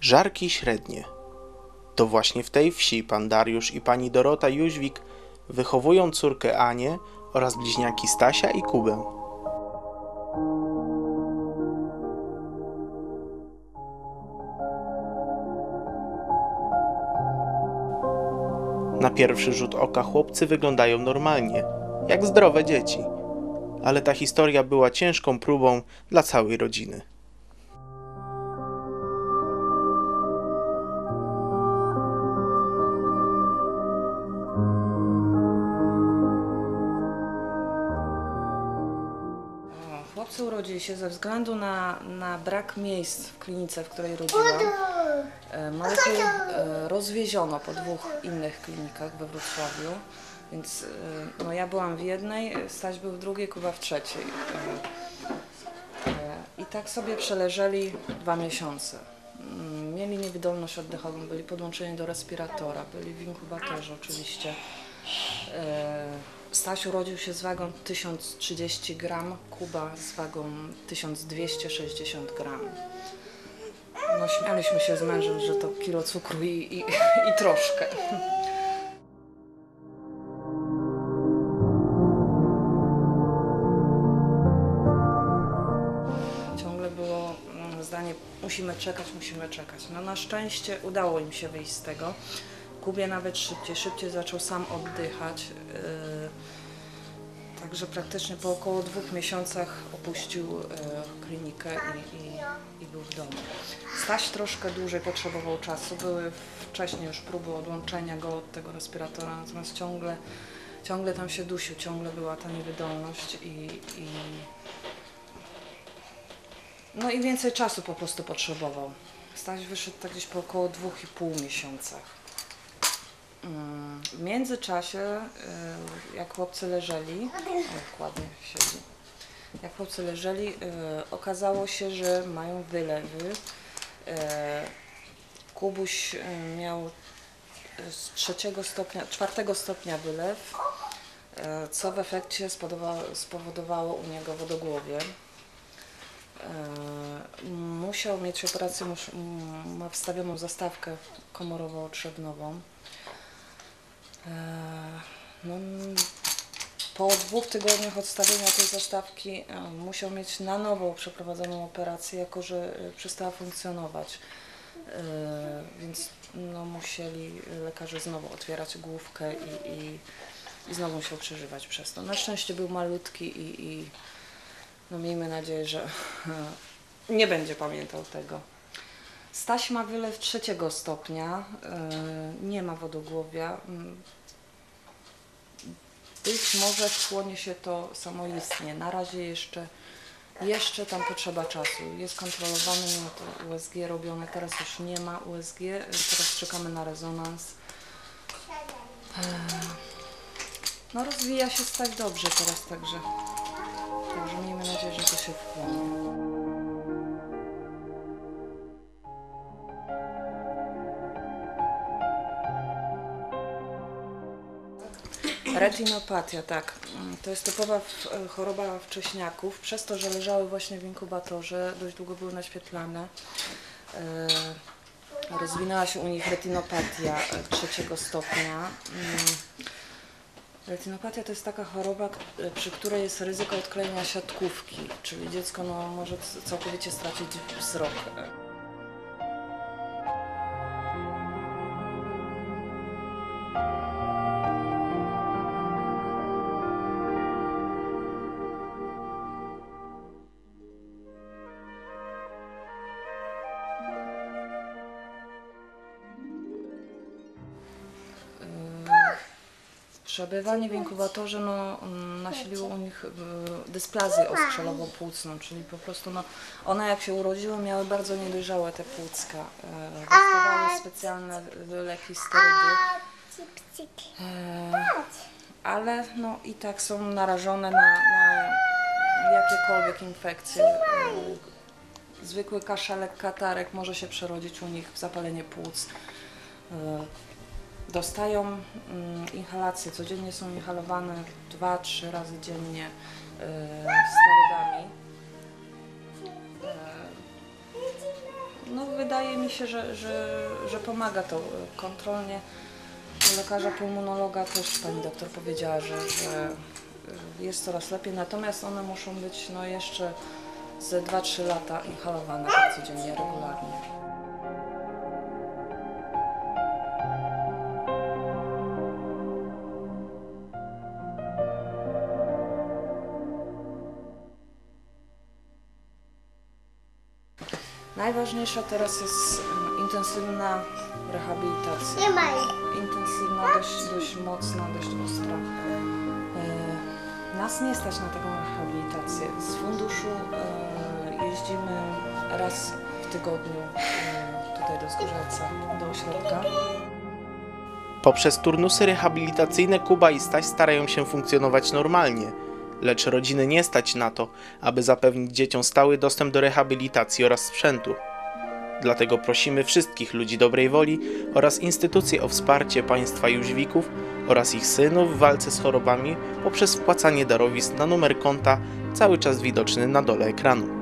Żarki średnie. To właśnie w tej wsi pan Dariusz i pani Dorota Jóźwik wychowują córkę Anię oraz bliźniaki Stasia i Kubę. Na pierwszy rzut oka chłopcy wyglądają normalnie, jak zdrowe dzieci. Ale ta historia była ciężką próbą dla całej rodziny. Chłopcy urodzili się ze względu na, na brak miejsc w klinice, w której rodziłam. E, Maluchy e, rozwieziono po dwóch innych klinikach we Wrocławiu, więc e, no, ja byłam w jednej, Staś był w drugiej, Kuba w trzeciej. I tak sobie przeleżeli dwa miesiące. Mm, Mieli niewydolność oddechową, byli podłączeni do respiratora, byli w inkubatorze oczywiście. E, Staś urodził się z wagą 1030 gram, Kuba z wagą 1260 gram. No śmialiśmy się z mężem, że to kilo cukru i, i, i troszkę. Ciągle było mm, zdanie, musimy czekać, musimy czekać. No na szczęście udało im się wyjść z tego. Kubie nawet szybciej, szybciej zaczął sam oddychać. Yy, Także praktycznie po około dwóch miesiącach opuścił e, klinikę i, i, i był w domu. Staś troszkę dłużej potrzebował czasu. Były wcześniej już próby odłączenia go od tego respiratora, natomiast ciągle, ciągle tam się dusił, ciągle była ta niewydolność i, i no i więcej czasu po prostu potrzebował. Staś wyszedł tak gdzieś po około dwóch i pół miesiącach. W międzyczasie, y, jak chłopcy leżeli, o, ładnie siedzi, jak chłopcy leżeli, y, okazało się, że mają wylewy. Y, Kubuś miał z trzeciego stopnia, czwartego stopnia wylew, co w efekcie spowodowało, u niego wodogłowie. Musiał mieć operację, ma wstawioną zastawkę komorowo-trzebnową. Eee, No, po dwóch tygodniach odstawienia tej zastawki e, musiał mieć na nowo przeprowadzoną operację, jako że e, przestała funkcjonować. E, Więc no, musieli lekarze znowu otwierać główkę i, i, i znowu musiał przeżywać przez to. Na szczęście był malutki i, i no, miejmy nadzieję, że nie będzie pamiętał tego. Staś ma wylew trzeciego stopnia, yy, nie ma wodogłowia. Mm. Być może wchłonie się to samoistnie. Na razie jeszcze, jeszcze tam potrzeba czasu. Jest kontrolowany, mimo to USG robione, teraz już nie ma USG, teraz czekamy na rezonans. Yy, No rozwija się Staś dobrze teraz, także, także miejmy nadzieję, że to się wchłonie. Retinopatia, tak. Mm, To jest typowa e, choroba wcześniaków. Przez to, że leżały właśnie w inkubatorze, dość długo były naświetlane. e, Rozwinęła się u nich retinopatia e, trzeciego stopnia. Mm, Retinopatia to jest taka choroba, przy której jest ryzyko odklejenia siatkówki, czyli dziecko no, może całkowicie stracić wzrok. Przebywanie w inkubatorze no, mm, nasiliło u nich dysplazję ostrzelowo-płucną, czyli po prostu no, one jak się urodziły miały bardzo niedojrzałe te płucka. E, Dostawały specjalne y, leki, sterydy, e, ale no, i tak są narażone na, na jakiekolwiek infekcje. E, Zwykły kaszelek, katarek może się przerodzić u nich w zapalenie płuc. E, Dostają mm, inhalacje, codziennie są inhalowane 2-3 razy dziennie e, sterydami. E, no wydaje mi się, że, że, że pomaga to kontrolnie. U lekarza pulmonologa też pani doktor powiedziała, że, że jest coraz lepiej, natomiast one muszą być no jeszcze ze 2-3 lata inhalowane codziennie, regularnie. Najważniejsza teraz jest intensywna rehabilitacja. Nie ma jej. Intensywna, dość, dość mocna, dość ostra. E, nas nie stać na taką rehabilitację. Z funduszu e, jeździmy raz w tygodniu e, tutaj do Zgorzelca, do ośrodka. Poprzez turnusy rehabilitacyjne Kuba i Staś starają się funkcjonować normalnie, lecz rodziny nie stać na to, aby zapewnić dzieciom stały dostęp do rehabilitacji oraz sprzętu. Dlatego prosimy wszystkich ludzi dobrej woli oraz instytucje o wsparcie państwa Jóźwików oraz ich synów w walce z chorobami poprzez wpłacanie darowizn na numer konta cały czas widoczny na dole ekranu.